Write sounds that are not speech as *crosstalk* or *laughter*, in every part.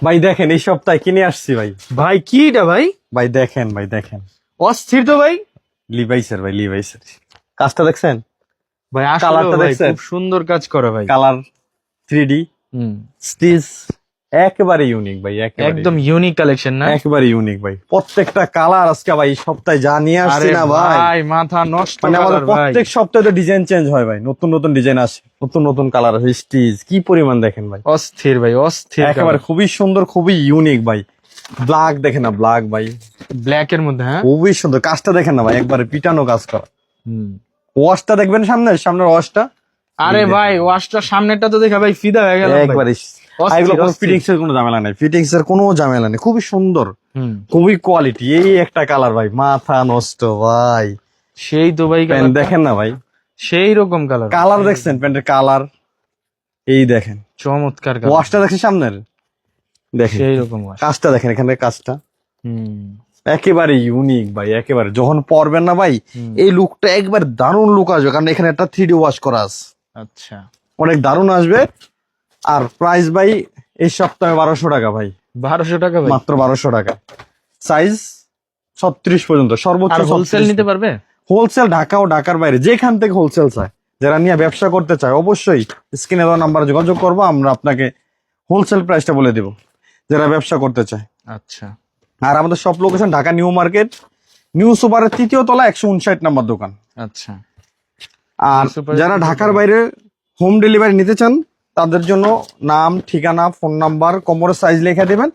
ভাই দেখেন এই সপ্তাহে কিনে আসছি ভাই। ভাই কি এটা ভাই? ভাই দেখেন ভাই দেখেন। অস্থির তো ভাই। লিভাইসের ভাই লিভাইসের কাজটা দেখছেন? ভাই কালারটা দেখছেন? খুব সুন্দর কাজ করে ভাই। Colour three D hmm. Stitch একেবারে ইউনিক ভাই একদম ইউনিক কালেকশন না? একেবারে ইউনিক ভাই। প্রত্যেকটা কালার আজকে ভাই সপ্তাহে যা নিয়ে আসছি না ভাই। মাথা নষ্ট মানে আমাদের প্রত্যেক সপ্তাহে তো ডিজাইন চেঞ্জ হয় ভাই নতুন নতুন ডিজাইন আসে নতুন নতুন কালার আছে স্টিচ কি পরিমাণ দেখেন ভাই। অস্থির ভাই অস্থির একেবারে খুবই সুন্দর খুবই ইউনিক ভাই। ব্ল্যাক দেখেন না ব্ল্যাক ভাই। ব্ল্যাক এর মধ্যে হ্যাঁ? খুবই সুন্দর কাজটা দেখেন না ভাই একবারে পিটানো কাজ করা। হুম। ওয়াশটা দেখবেন সামনে সামনের ওয়াশটা আরে ভাই ওয়াশটা সামনেরটা তো দেখা ভাই ফিদা হয়ে গেল একবারে এগুলো কোনো অস্থির। ফিটিংস এর কোনো ঝামেলা নাই। ফিটিংস এর কোনো ঝামেলা নেই খুবই সুন্দর। খুবই কোয়ালিটি এই একটা কালার ভাই মাথা নষ্ট ভাই। সেই তো ভাই। দেখেন না ভাই। সেই রকম কালার কালার দেখছেন প্যান্টের কালার এই দেখেন। চমৎকার ওয়াশটা সামনের? দেখেন। সেই রকম কাজটা দেখেন এখানে কাজটা। হুম। একেবারে ইউনিক ভাই একেবারে। যখন পরবেন না ভাই এই লুকটা একবার দারুণ লুক আসবে কারণ এখানে একটা থ্রি ডি ওয়াশ করা আছে। আচ্ছা। অনেক দারুণ আসবে। আর প্রাইস ভাই এই সপ্তাহে বারোশো টাকা ভাই। বারোশো টাকা মাত্র বারোশো টাকা। সাইজ ছত্রিশ পর্যন্ত সর্বোচ্চ হোলসেল নিতে পারবে? হোলসেল ঢাকা ও ঢাকার বাইরে যেখান থেকে হোলসেল চায়। যারা নিয়ে ব্যবসা করতে চায় অবশ্যই স্ক্রিনে দেওয়া নাম্বার যোগাযোগ করব আমরা আপনাকে হোলসেল প্রাইসটা বলে দিব যারা ব্যবসা করতে চায়। আচ্ছা। আর আমাদের সব location Dhaka New Market New সুপারের তৃতীয় তলা একশো উনষাট নাম্বার দোকান। আচ্ছা। আর যারা ঢাকার বাইরে হোম ডেলিভারি নিতে চান তাদের জন্য নাম ঠিকানা ফোন নাম্বার কোমরের সাইজ লিখে দেবেন।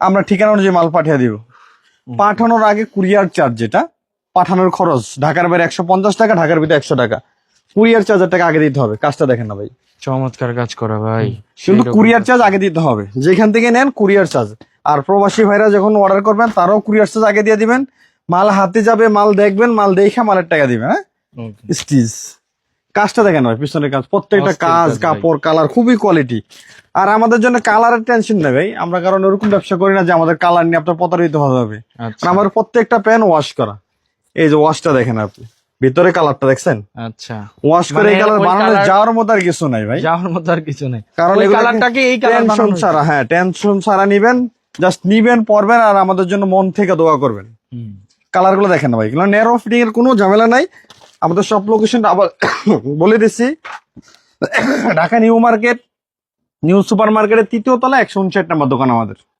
আমরা ঠিকানা অনুযায়ী মাল পাঠিয়ে দিব। পাঠানোর আগে কুরিয়ার চার্জ যেটা পাঠানোর খরচ ঢাকার বাইরে একশো পঞ্চাশ টাকা ঢাকার ভিতরে একশো টাকা। কুরিয়ার চার্জের টাকা আগে দিতে হবে কাজটা দেখেন না ভাই। চমৎকার কাজ করা ভাই। কিন্তু কুরিয়ার চার্জ আগে দিতে হবে। যেখান থেকে নেন কুরিয়ার চার্জ আর প্রবাসী ভাইরা যখন অর্ডার করবেন তারাও কুরিয়ার চার্জ আগে দিয়ে দিবেন। মাল হাতে যাবে মাল দেখবেন মাল দেখে মালের টাকা দিবেন হ্যাঁ? Okay. কাজটা দেখেন ভাই পিছনের কাজ প্রত্যেকটা কাজ কাপড় কালার খুবই কোয়ালিটি আর আমাদের জন্য কালারের টেনশন নেই ভাই আমরা কারণ ওরকম ব্যবসা করি না যে আমাদের কালার নিয়ে আপনার প্রতারিত হতে হবে আচ্ছা। আমার প্রত্যেকটা প্যান ওয়াশ করা। এই যে ওয়াশটা দেখেন আপনি ভিতরে কালারটা দেখছেন? আচ্ছা। ওয়াশ করে এই মানে কালার ওই বানানো যাওয়ার মতো আর কিছু নাই ভাই। যাওয়ার মতো আর কিছু নেই। কারণ এগুলো কালারটাকে এই কালার টেনশন ছাড়া হ্যাঁ টেনশন ছাড়া নিবেন জাস্ট নিবেন পরবেন আর আমাদের জন্য মন থেকে দোয়া করবেন। কালারগুলো দেখেন ভাই এগুলো নেরো ফিটিং এর কোনো ঝামেলা নাই। আমাদের সব লোকেশনটা আবার *coughs* বলে দিছি। *coughs* Dhaka New Market, New Super মার্কেটের তৃতীয় তলা, একশো উনষাট নাম্বার দোকান আমাদের।